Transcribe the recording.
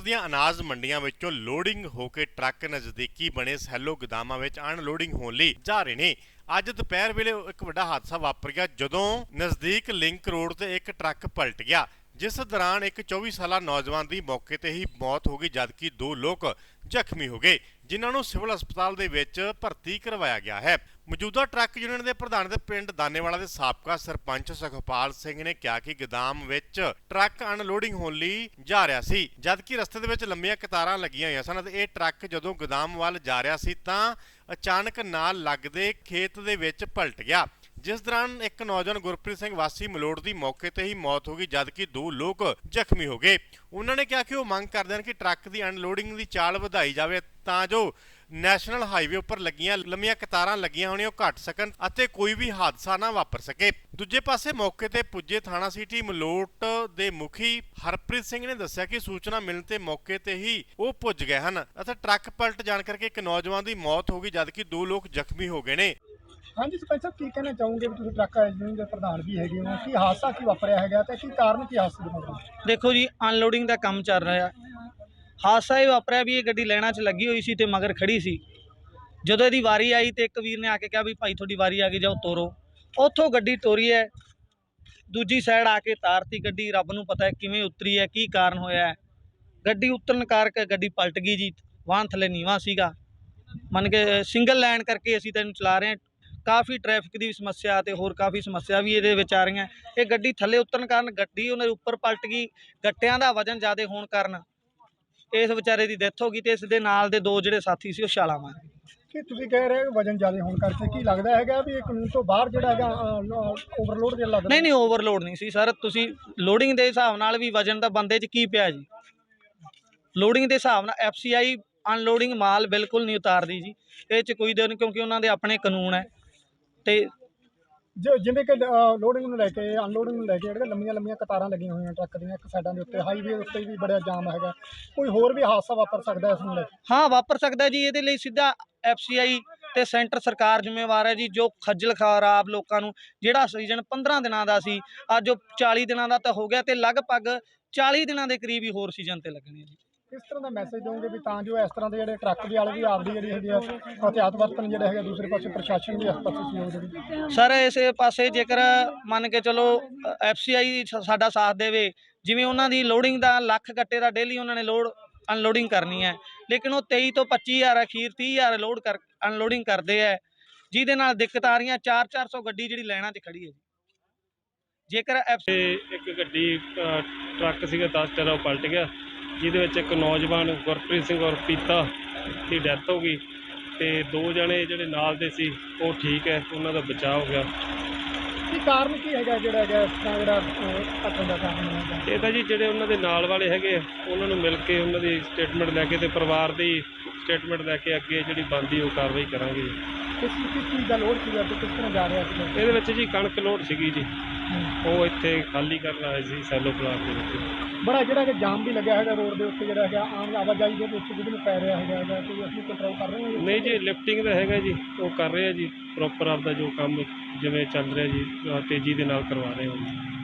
ਦੀਆਂ ਅਨਾਜ ਮੰਡੀਆਂ ਵਿੱਚੋਂ ਲੋਡਿੰਗ ਹੋ ਕੇ ਟਰੱਕ ਨਜ਼ਦੀਕੀ ਬਣੇ ਸੈਲੋ ਗੋਦਾਮਾਂ ਵਿੱਚ ਅਨਲੋਡਿੰਗ ਹੋਣ ਲਈ ਜਾ ਰਹੇ ਨੇ। ਅੱਜ ਦੁਪਹਿਰ ਵੇਲੇ ਇੱਕ ਵੱਡਾ ਹਾਦਸਾ ਵਾਪਰ ਗਿਆ ਜਦੋਂ ਨਜ਼ਦੀਕ ਲਿੰਕ ਰੋਡ ਤੇ ਇੱਕ ਟਰੱਕ ਪਲਟ ਗਿਆ, ਜਿਸ ਦੌਰਾਨ ਇੱਕ 24 ਸਾਲਾ ਨੌਜਵਾਨ ਦੀ ਮੌਕੇ ਤੇ ਹੀ ਮੌਤ ਹੋ ਗਈ, ਜਦਕਿ ਦੋ ਲੋਕ ਜ਼ਖਮੀ ਹੋ ਗਏ। ਜਿਨ੍ਹਾਂ ਨੂੰ ਸਿਵਲ ਹਸਪਤਾਲ ਦੇ ਵਿੱਚ ਭਰਤੀ ਕਰਵਾਇਆ ਗਿਆ ਹੈ। ਮੌਜੂਦਾ ਟਰੱਕ ਯੂਨੀਅਨ ਦੇ ਪ੍ਰਧਾਨ ਦੇ ਪਿੰਡ ਦਾਨੇਵਾਲਾ ਦੇ ਸਾਬਕਾ ਸਰਪੰਚ ਸੁਖਪਾਲ ਸਿੰਘ ਨੇ ਕਿਹਾ ਕਿ ਗੋਦਾਮ ਵਿੱਚ ਟਰੱਕ ਅਨਲੋਡਿੰਗ ਹੋਣ ਲਈ ਜਾ ਰਿਹਾ ਸੀ, ਜਦਕਿ ਰਸਤੇ ਦੇ ਵਿੱਚ ਲੰਮੀਆਂ ਕਤਾਰਾਂ ਲੱਗੀਆਂ ਹੋਈਆਂ ਸਨ ਅਤੇ ਇਹ ਟਰੱਕ ਜਦੋਂ ਗੋਦਾਮ ਵੱਲ ਜਾ ਰਿਹਾ ਸੀ ਤਾਂ ਅਚਾਨਕ ਨਾਲ ਲੱਗਦੇ ਖੇਤ ਦੇ ਵਿੱਚ ਪਲਟ ਗਿਆ। ਜਿਸ ਦੌਰਾਨ ਇੱਕ ਨੌਜਵਾਨ ਗੁਰਪ੍ਰੀਤ ਸਿੰਘ ਵਾਸੀ ਮਲੋੜ ਦੀ ਮੌਕੇ ਤੇ ਹੀ ਮੌਤ ਹੋ ਗਈ ਜਦਕਿ ਦੋ ਲੋਕ ਜ਼ਖਮੀ ਹੋ ਗਏ। ਉਹਨਾਂ ਨੇ ਕਿਹਾ ਕਿ ਉਹ ਮੰਗ ਕਰਦੇ ਹਨ ਕਿ ਟਰੱਕ ਦੀ ਅਨਲੋਡਿੰਗ ਦੀ ਚਾਲ ਵਧਾਈ ਜਾਵੇ, ਤਾਂ ਜੋ ਨੈਸ਼ਨਲ ਹਾਈਵੇ ਉੱਪਰ ਲੱਗੀਆਂ ਲੰਮੀਆਂ ਕਤਾਰਾਂ ਲੱਗੀਆਂ ਹੋਣੀਆਂ, ਉਹ ਘਟ ਸਕਣ ਅਤੇ ਕੋਈ ਵੀ ਹਾਦਸਾ ਨਾ ਵਾਪਰ ਸਕੇ। ਦੂਜੇ ਪਾਸੇ ਮੌਕੇ ਤੇ ਪੁੱਜੇ ਥਾਣਾ ਸਿਟੀ ਮਲੋਟ ਦੇ ਮੁਖੀ ਹਰਪ੍ਰੀਤ ਸਿੰਘ ਨੇ ਦੱਸਿਆ ਕਿ ਸੂਚਨਾ ਮਿਲਣ ਤੇ ਮੌਕੇ ਤੇ ਹੀ ਉਹ ਪੁੱਜ ਗਏ ਹਨ। ਅਤੇ ਟਰੱਕ ਪਲਟ ਜਾਣ ਕਰਕੇ ਇੱਕ ਨੌਜਵਾਨ ਦੀ ਮੌਤ ਹੋ ਗਈ ਜਦਕਿ ਦੋ ਲੋਕ ਜ਼ਖਮੀ ਹੋ ਗਏ ਨੇ। ਹਾਂਜੀ ਸਰਪੰਚ ਸਾਹਿਬ, ਕੀ ਕਹਿਣਾ ਚਾਹੋਗੇ ਵੀ ਤੁਸੀਂ ਟਰੱਕ ਯੂਨੀਅਨ ਦੇ ਪ੍ਰਧਾਨ ਵੀ ਹੈਗੇ ਹੋ? ਕੀ ਹਾਦਸਾ ਕੀ ਵਾਪਰਿਆ ਹੈਗਾ ਤੇ ਕੀ ਕਾਰਨ ਕੀ ਹਾਦਸੇ ਦੇ ਮਤਲਬ ਦੇਖੋ ਜੀ ਅਨਲੋਡਿੰਗ ਦਾ ਕੰਮ ਚੱਲ ਰਿਹਾ। ਹਾਦਸਾ ਇਹ ਵਾਪਰਿਆ ਵੀ ਇਹ ਗੱਡੀ ਲੈਣਾ 'ਚ ਲੱਗੀ ਹੋਈ ਸੀ ਤੇ ਮਗਰ ਖੜੀ ਸੀ। ਜਦੋਂ ਇਹਦੀ ਵਾਰੀ ਆਈ ਤੇ ਇੱਕ ਵੀਰ ਨੇ ਆ ਕੇ ਕਿਹਾ ਵੀ ਭਾਈ ਤੁਹਾਡੀ ਵਾਰੀ ਆ ਗਈ, ਜਾਓ ਤੋਰੋ। ਉੱਥੋਂ ਗੱਡੀ ਤੋਰੀ ਹੈ। ਦੂਜੀ ਸਾਈਡ ਆ ਕੇ ਤਾਰਤੀ ਗੱਡੀ, ਰੱਬ ਨੂੰ ਪਤਾ ਹੈ ਕਿਵੇਂ ਉਤਰੀ ਹੈ, ਕੀ ਕਾਰਨ ਹੋਇਆ ਹੈ। ਗੱਡੀ ਉਤਰਨ ਕਰਕੇ ਗੱਡੀ ਪਲਟ ਗਈ ਜੀ, ਵਾਹਨ ਥੱਲੇ ਨੀਵਾ ਸੀਗਾ। ਮੰਨ ਕੇ ਸਿੰਗਲ ਲਾਈਨ ਕਰਕੇ ਅਸੀਂ ਤੈਨੂੰ ਚਲਾ ਰਹੇ ਹਾਂ ਕਾਫੀ ਟ੍ਰੈਫਿਕ ਦੀ ਸਮੱਸਿਆ ਤੇ ਹੋਰ ਕਾਫੀ ਸਮੱਸਿਆ ਵੀ ਇਹਦੇ ਵਿੱਚ ਆ ਰਹੀਆਂ। ਇਹ ਗੱਡੀ ਥੱਲੇ ਉਤਰਨ ਕਾਰਨ ਗੱਡੀ ਉਹਨਾਂ ਦੇ ਉੱਪਰ ਪਲਟ ਗਈ ਗੱਟਿਆਂ ਦਾ ਵਜ਼ਨ ਜ਼ਿਆਦਾ ਹੋਣ ਕਾਰਨ। ਇਸ ਵਿਚਾਰੇ ਦੀ ਡੈਥ ਹੋ ਗਈ ਤੇ ਇਸ ਦੇ ਨਾਲ ਦੇ ਦੋ ਜਿਹੜੇ ਸਾਥੀ ਸੀ ਉਹ ਛਾਲਾਂ ਮਾਰ ਗਏ। ਕੀ ਤੁਸੀਂ ਕਹਿ ਰਹੇ ਹੋ ਵਜਨ ਜ਼ਿਆਦਾ ਹੋਣ ਕਰਕੇ? ਕੀ ਲੱਗਦਾ ਹੈਗਾ ਵੀ ਇਹ ਕਾਨੂੰਨ ਤੋਂ ਬਾਹਰ ਜਿਹੜਾ ਹੈਗਾ ਓਵਰਲੋਡ ਦੇ ਲੱਗਦਾ ਨਹੀਂ ਨਹੀਂ ਓਵਰਲੋਡ ਨਹੀਂ ਸੀ ਸਰ। ਤੁਸੀਂ ਲੋਡਿੰਗ ਦੇ ਹਿਸਾਬ ਨਾਲ ਵੀ ਵਜ਼ਨ ਦਾ ਬੰਦੇ 'ਚ ਕੀ ਪਿਆ ਜੀ? ਲੋਡਿੰਗ ਦੇ ਹਿਸਾਬ ਨਾਲ ਐਫਸੀਆਈ ਅਨਲੋਡਿੰਗ ਮਾਲ ਬਿਲਕੁਲ ਨਹੀਂ ਉਤਾਰਦੀ ਜੀ। ਇਹ 'ਚ ਕੋਈ ਦਿਨ ਕਿਉਂਕਿ ਉਹਨਾਂ ਦੇ ਆਪਣੇ ਕਾਨੂੰਨ ਹੈ। ਤੇ ਜੋ ਜਿਵੇਂ ਕਿ ਲੋਡਿੰਗ ਨੂੰ ਲੈ ਕੇ ਅਨਲੋਡਿੰਗ ਨੂੰ ਲੈ ਕੇ ਜਿਹੜੇ ਲੰਮੀਆਂ ਲੰਮੀਆਂ ਕਤਾਰਾਂ ਲੱਗੀਆਂ ਹੋਈਆਂ ਟਰੱਕ ਦੀਆਂ ਇੱਕ ਸਾਈਡਾਂ ਦੇ ਉੱਤੇ ਹਾਈਵੇ ਉੱਤੇ ਵੀ ਬੜਾ ਜਾਮ ਹੈਗਾ। ਕੋਈ ਹੋਰ ਵੀ ਹਾਦਸਾ ਵਾਪਰ ਸਕਦਾ ਇਸ ਨੂੰ ਲੈ ਕੇ? ਹਾਂ ਵਾਪਰ ਸਕਦਾ ਜੀ ਇਹਦੇ ਲਈ ਸਿੱਧਾ ਐਫਸੀਆਈ ਤੇ ਸੈਂਟਰ ਸਰਕਾਰ ਜ਼ਿੰਮੇਵਾਰ ਹੈ ਜੀ ਜੋ ਖੱਜਲ ਖਰਾਬ ਲੋਕਾਂ ਨੂੰ। ਜਿਹੜਾ ਸੀਜ਼ਨ 15 ਦਿਨਾਂ ਦਾ ਸੀ ਅੱਜ ਉਹ 40 ਦਿਨਾਂ ਦਾ ਤਾਂ ਹੋ ਗਿਆ ਤੇ ਲਗਭਗ 40 ਦਿਨਾਂ ਦੇ ਕਰੀਬ ਹੀ ਹੋਰ ਸੀਜ਼ਨ ਤੇ ਲੱਗਣੇ ਜੀ। ਕਿਸ ਤਰ੍ਹਾਂ ਦਾ ਮੈਸੇਜ ਦੋਗੇ ਵੀ ਤਾਂ ਜੋ ਇਸ ਤਰ੍ਹਾਂ ਦੇ ਜਿਹੜੇ ਟਰੱਕ ਦੇ ਵਾਲੇ ਵੀ ਆਪਦੀ ਜਿਹੜੀ ਹੈਗੀ ਆ ਹਥਿਆਤ ਵਰਤਨ ਜਿਹੜੇ ਹੈਗੇ ਦੂਸਰੇ ਪਾਸੇ ਪ੍ਰਸ਼ਾਸਨ ਵੀ ਇਸ ਪਾਸੇ ਸਹਿਯੋਗ ਦੇਵੇ? ਸਰ ਇਸੇ ਪਾਸੇ ਜੇਕਰ ਮੰਨ ਕੇ ਚਲੋ ਐਫਸੀਆਈ ਸਾਡਾ ਸਾਥ ਦੇਵੇ ਜਿਵੇਂ ਉਹਨਾਂ ਦੀ ਲੋਡਿੰਗ ਦਾ ਲੱਖ ਗੱਟੇ ਦਾ ਡੇਲੀ ਉਹਨਾਂ ਨੇ ਲੋਡ ਅਨਲੋਡਿੰਗ ਕਰਨੀ ਹੈ। ਲੇਕਿਨ ਉਹ 23 ਤੋਂ 25000 ਅਖੀਰ 30000 ਲੋਡ ਕਰ ਅਨਲੋਡਿੰਗ ਕਰਦੇ ਹੈ। ਜਿਹਦੇ ਨਾਲ ਦਿੱਕਤ ਆ ਰਹੀਆਂ 4-400 ਗੱਡੀ ਜਿਹੜੀ ਲਾਈਨਾਂ 'ਚ ਖੜੀ ਹੈ ਜੀ। ਜੇਕਰ ਇੱਕ ਗੱਡੀ ਟਰੱਕ ਸੀਗਾ 10 ਟਰਾ ਉਹ ਪਲਟ ਗਿਆ। ਜਿਹਦੇ ਵਿੱਚ ਇੱਕ ਨੌਜਵਾਨ ਗੁਰਪ੍ਰੀਤ ਸਿੰਘ ਔਰ ਪੀਤਾ ਦੀ ਡੈਥ ਹੋ ਗਈ ਤੇ ਦੋ ਜਣੇ ਜਿਹੜੇ ਨਾਲ ਦੇ ਸੀ ਉਹ ਠੀਕ ਹੈ ਉਹਨਾਂ ਦਾ ਬਚਾਅ ਹੋ ਗਿਆ। ਕੀ ਕਾਰਨ ਕੀ ਹੈਗਾ ਜਿਹੜਾ ਹੈਗਾ ਇਸ ਤਰ੍ਹਾਂ ਜਿਹੜਾ ਘਟਨ ਦਾ ਕਾਰਨ ਹੈਗਾ? ਇਹ ਤਾਂ ਜੀ ਜਿਹੜੇ ਉਹਨਾਂ ਦੇ ਨਾਲ ਵਾਲੇ ਹੈਗੇ ਆ, ਉਹਨਾਂ ਨੂੰ ਮਿਲ ਕੇ ਉਹਨਾਂ ਦੀ ਸਟੇਟਮੈਂਟ ਲੈ ਕੇ ਤੇ ਪਰਿਵਾਰ ਦੀ ਸਟੇਟਮੈਂਟ ਲੈ ਕੇ ਅੱਗੇ ਜਿਹੜੀ ਬਣਦੀ ਉਹ ਕਾਰਵਾਈ ਕਰਾਂਗੇ ਜੀ। ਕਿਸ ਕਿਸ ਚੀਜ਼ ਦਾ ਲੋਡ ਸੀਗਾ ਤੇ ਕਿਸ ਤਰ੍ਹਾਂ ਜਾ ਰਿਹਾ ਸੀ? ਇਹਦੇ ਵਿੱਚ ਜੀ ਕਣਕ ਲੋਡ ਸੀਗੀ ਜੀ। ਉਹ ਇੱਥੇ ਖਾਲੀ ਕਰਨ ਆਏ ਸੀ ਸੈਲੋ ਪਲਾਟ ਦੇ ਵਿੱਚ। ਬੜਾ ਜਿਹੜਾ ਕਿ ਜਾਮ ਵੀ ਲੱਗਿਆ ਹੈਗਾ ਰੋਡ ਦੇ ਉੱਤੇ ਜਿਹੜਾ ਹੈਗਾ ਆਮ ਆਵਾਜਾਈ ਦੇ ਵਿੱਚ ਜਿਹਨੂੰ ਪੈ ਰਿਹਾ ਹੈਗਾ ਹੈਗਾ ਕੋਈ ਅਸੀਂ ਕੰਟਰੋਲ ਕਰ ਰਹੇ ਹਾਂ ਨਹੀਂ ਜੀ ਲਿਫਟਿੰਗ ਦਾ ਹੈਗਾ ਜੀ ਉਹ ਕਰ ਰਹੇ ਆ ਜੀ ਪ੍ਰੋਪਰ ਆਪਦਾ ਜੋ ਕੰਮ ਜਿਵੇਂ ਚੱਲ ਰਿਹਾ ਜੀ ਤੇਜ਼ੀ ਦੇ ਨਾਲ ਕਰਵਾ ਰਹੇ ਹਾਂ ਜੀ।